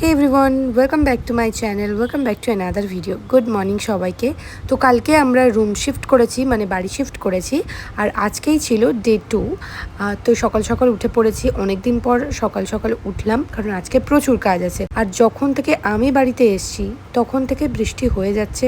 Hey everyone welcome back to my channel welcome back to another video good morning সবাইকে। তো কালকে আমরা room shift করেছি মানে বাড়ি শিফট করেছি, আর আজকেই ছিল ডে টু তো সকাল সকাল উঠে পড়েছি অনেক দিন পর সকাল সকাল উঠলাম, কারণ আজকে প্রচুর কাজ আছে। আর যখন থেকে আমি বাড়িতে এসছি, তখন থেকে বৃষ্টি হয়ে যাচ্ছে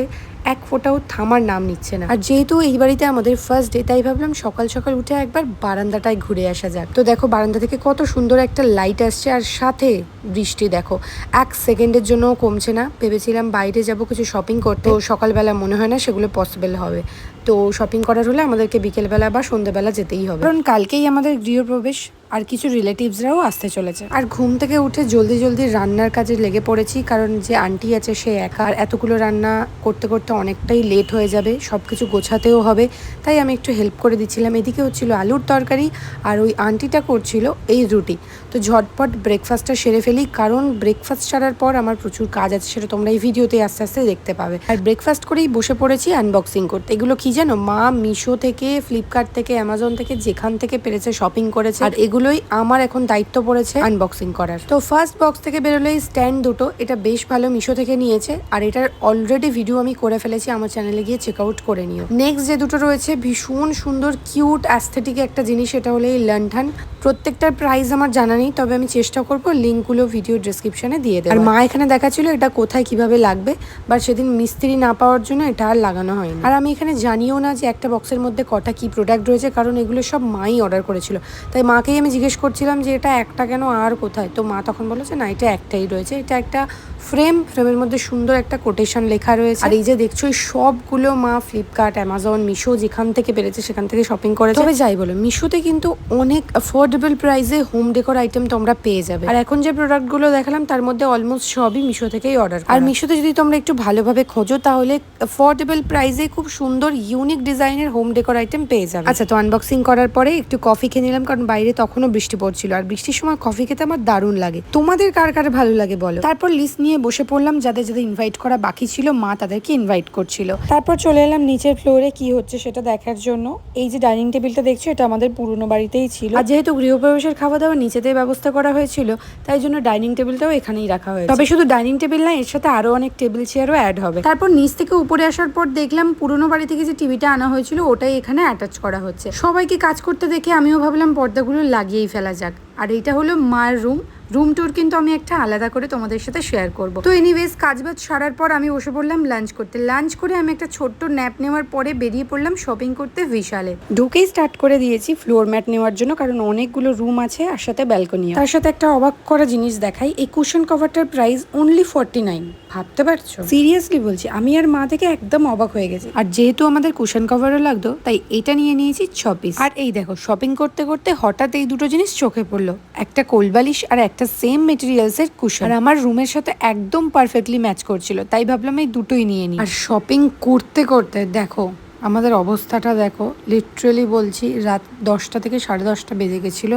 এক ফোটাও থামার নাম নিচ্ছে না। আর যেহেতু এই বাড়িতে আমাদের ফার্স্ট ডে তাই ভাবলাম সকাল সকাল উঠে একবার বারান্দাটায় ঘুরে আসা যাক। তো দেখো, বারান্দা থেকে কত সুন্দর একটা লাইট আসছে আর সাথে বৃষ্টি দেখো। এক সেকেন্ডের জন্য কমছে না। ভেবেছিলাম বাইরে যাব কিছু শপিং করতে। সকালবেলা মনে হয় না সেগুলো পসিবল হবে। তো শপিং করার হলে আমাদেরকে বিকেলবেলা বা সন্ধ্যেবেলা যেতেই হবে। কারণ কালকেই আমাদের গৃহপ্রবেশ আর কিছু রিলেটিভসরাও আসতে চলেছে। আর ঘুম থেকে উঠে জলদি জলদি রান্নার কাজে লেগে পড়েছি, কারণ যে আন্টি আছে সে একা। আর এতগুলো রান্না করতে করতে অনেকটাই লেট হয়ে যাবে সব কিছু গোছাতেও হবে। তাই আমি একটু হেল্প করে দিচ্ছিলাম। এদিকে হচ্ছিল আলুর তরকারি আর ওই আন্টিটা করছিল এই রুটি। তো ঝটপট ব্রেকফাস্টটা সেরে ফেলি, কারণ ব্রেকফাস্ট ছাড়ার পর আমার প্রচুর কাজ আছে, সেটা তোমরা এই ভিডিওতে আস্তে আস্তে দেখতে পাবে। আর ব্রেকফাস্ট করেই বসে পড়েছি আনবক্সিং করতে। এগুলো কি জানো, মা মিশো থেকে, ফ্লিপকার্ট থেকে, অ্যামাজন থেকে, যেখান থেকে পেরেছে শপিং করেছে। আর এগুলোই আমার এখন দায়িত্ব পড়েছে আনবক্সিং করার। তো ফার্স্ট বক্স থেকে বেরোলো এই স্ট্যান্ড দুটো, এটা বেশ ভালো মিশো থেকে নিয়েছে। আর এটার অলরেডি ভিডিও আমি করে ফেলেছি, আমার চ্যানেলে গিয়ে চেক আউট করে নিও। নেক্সট যে দুটো রয়েছে, ভীষণ সুন্দর কিউট অ্যাস্থেটিক একটা জিনিস এটা হলো এই লন্ঠন প্রত্যেকটার প্রাইস আমার জানা নেই, তবে আমি চেষ্টা করব লিঙ্কগুলো ভিডিও ডিসক্রিপশনে দিয়ে দেবো আর মা এখানে দেখাচ্ছিল এটা কোথায় কীভাবে লাগবে বাট সেদিন মিস্ত্রি না পাওয়ার জন্য এটা আর লাগানো হয়নি। আর আমি এখানে জানিও না যে একটা বক্সের মধ্যে কটা কি প্রোডাক্ট রয়েছে, কারণ এগুলো সব মাই অর্ডার করেছিল। তাই মাকেই আমি জিজ্ঞেস করছিলাম যে এটা একটা কেন, আর কোথায়? তো মা তখন বলেছে না, এটা একটাই রয়েছে। এটা একটা ফ্রেম ফ্রেমের মধ্যে সুন্দর একটা কোটেশন লেখা রয়েছে। আর এই যে দেখছ, এই সবগুলো মা ফ্লিপকার্ট অ্যামাজন মিশো যেখান থেকে পেরেছে সেখান থেকে শপিং করেছে। তবে যাই বলো মিশোতে কিন্তু অনেক অ্যাফোর্ডেবল প্রাইসে হোম ডেকোর আইটেম তোমরা পেয়ে যাবে। আর এখন যে প্রোডাক্টগুলো দেখালাম, তার মধ্যে অলমোস্ট সবই মিশো থেকেই অর্ডার আর মিশোতে যদি তোমরা একটু ভালোভাবে খোঁজো, তাহলে অ্যাফোর্ডেবল প্রাইসে খুব সুন্দর ইউনিক ডিজাইনের হোম ডেকোর আইটেম পেয়ে যাবে। আচ্ছা তো আনবক্সিং করার পরে একটু কফি খেয়ে নিলাম, কারণ বাইরে তখনও বৃষ্টি পড়ছিল। আর বৃষ্টির সময় কফি খেতে আমার দারুণ লাগে। তোমাদের কার কার ভালো লাগে বলো? তারপর লিস্ট নিয়ে বসে পড়লাম, যাদের যাদের ইনভাইট করা বাকি ছিল, মা তাদেরকে ইনভাইট করছিল। তারপর চলে এলাম নিচের ফ্লোরে কি হচ্ছে সেটা দেখার জন্য। এই যে ডাইনিং টেবিলটা দেখছ, এটা আমাদের পুরনো বাড়িতেই ছিল। আর যেহেতু গৃহপ্রবেশের খাওয়া দাওয়া নিচেতে ব্যবস্থা করা হয়েছিল, তাই জন্য ডাইনিং টেবিলটাও এখানেই রাখা হয়েছে। তবে শুধু ডাইনিং টেবিল না, এর সাথে আরও অনেক টেবিল চেয়ারও অ্যাড হবে। তারপর নিচ থেকে উপরে আসার পর দেখলাম পুরনো বাড়ি থেকে যে টিভিটা আনা হয়েছিল, ওটাই এখানে অ্যাটাচ করা হচ্ছে। সবাইকে কাজ করতে দেখে আমিও ভাবলাম পর্দাগুলো লাগিয়েই ফেলা যাক। আর এইটা হলো মায়ের রুম রুম ট্যুর কিন্তু আমি একটা আলাদা করে তোমাদের সাথে শেয়ার করব। তো এনিওয়েজ কাজ বাজ সারার পর আমি বসে পড়লাম লাঞ্চ করতে। লাঞ্চ করে আমি একটা ছোট্ট ন্যাপ নেওয়ার পরে বেরিয়ে পড়লাম শপিং করতে বিশালে ঢুকেই স্টার্ট করে দিয়েছি ফ্লোর ম্যাট নেওয়ার জন্য, কারণ অনেকগুলো রুম আছে আর সাথে ব্যালকনি তার সাথে একটা অবাক করা জিনিস দেখাই, এই কুশন কভারটার প্রাইস অনলি ফর্টি নাইন ভাবতে পারছ? সিরিয়াসলি বলছি, আমি আর মা থেকে একদম অবাক হয়ে গেছি। আর যেহেতু আমাদের কুশন কভারও লাগতো, তাই এটা নিয়ে নিয়েছি ছ পিস আর এই দেখো শপিং করতে করতে হঠাৎ এই দুটো জিনিস চোখে পড়ল। একটা কোলবালিশ আর একটা সেম মেটেরিয়ালস এর কুশন আর আমার রুমের সাথে একদম পারফেক্টলি ম্যাচ করছিল, তাই ভাবলাম এই দুটোই নিয়ে নিই। আর শপিং করতে করতে, দেখো আমাদের অবস্থাটা দেখো লিটারেলি বলছি রাত দশটা থেকে সাড়ে দশটা বেজে গেছিল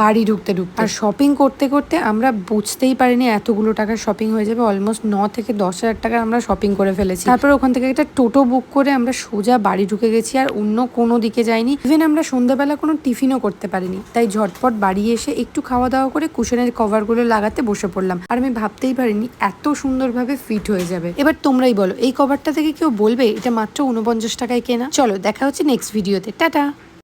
বাড়ি ঢুকতে ঢুকতে। আর শপিং করতে করতে আমরা বুঝতেই পারিনি এতগুলো টাকার শপিং হয়ে যাবে অলমোস্ট ন থেকে দশ হাজার টাকার আমরা শপিং করে ফেলেছি। তারপর ওখান থেকে একটা টোটো বুক করে আমরা সোজা বাড়ি ঢুকে গেছি আর অন্য কোনো দিকে যাইনি। ইভেন আমরা সন্ধ্যাবেলা কোনো টিফিনও করতে পারিনি, তাই ঝটপট বাড়ি এসে একটু খাওয়া দাওয়া করে কুশনের কভারগুলো লাগাতে বসে পড়লাম। আর আমি ভাবতেই পারিনি এত সুন্দরভাবে ফিট হয়ে যাবে। এবার তোমরাই বলো, এই কভারটা থেকে কেউ বলবে এটা মাত্র উনপঞ্চাশ টাকায় কেনা। চলো দেখা হচ্ছে নেক্সট ভিডিওতে টাটা!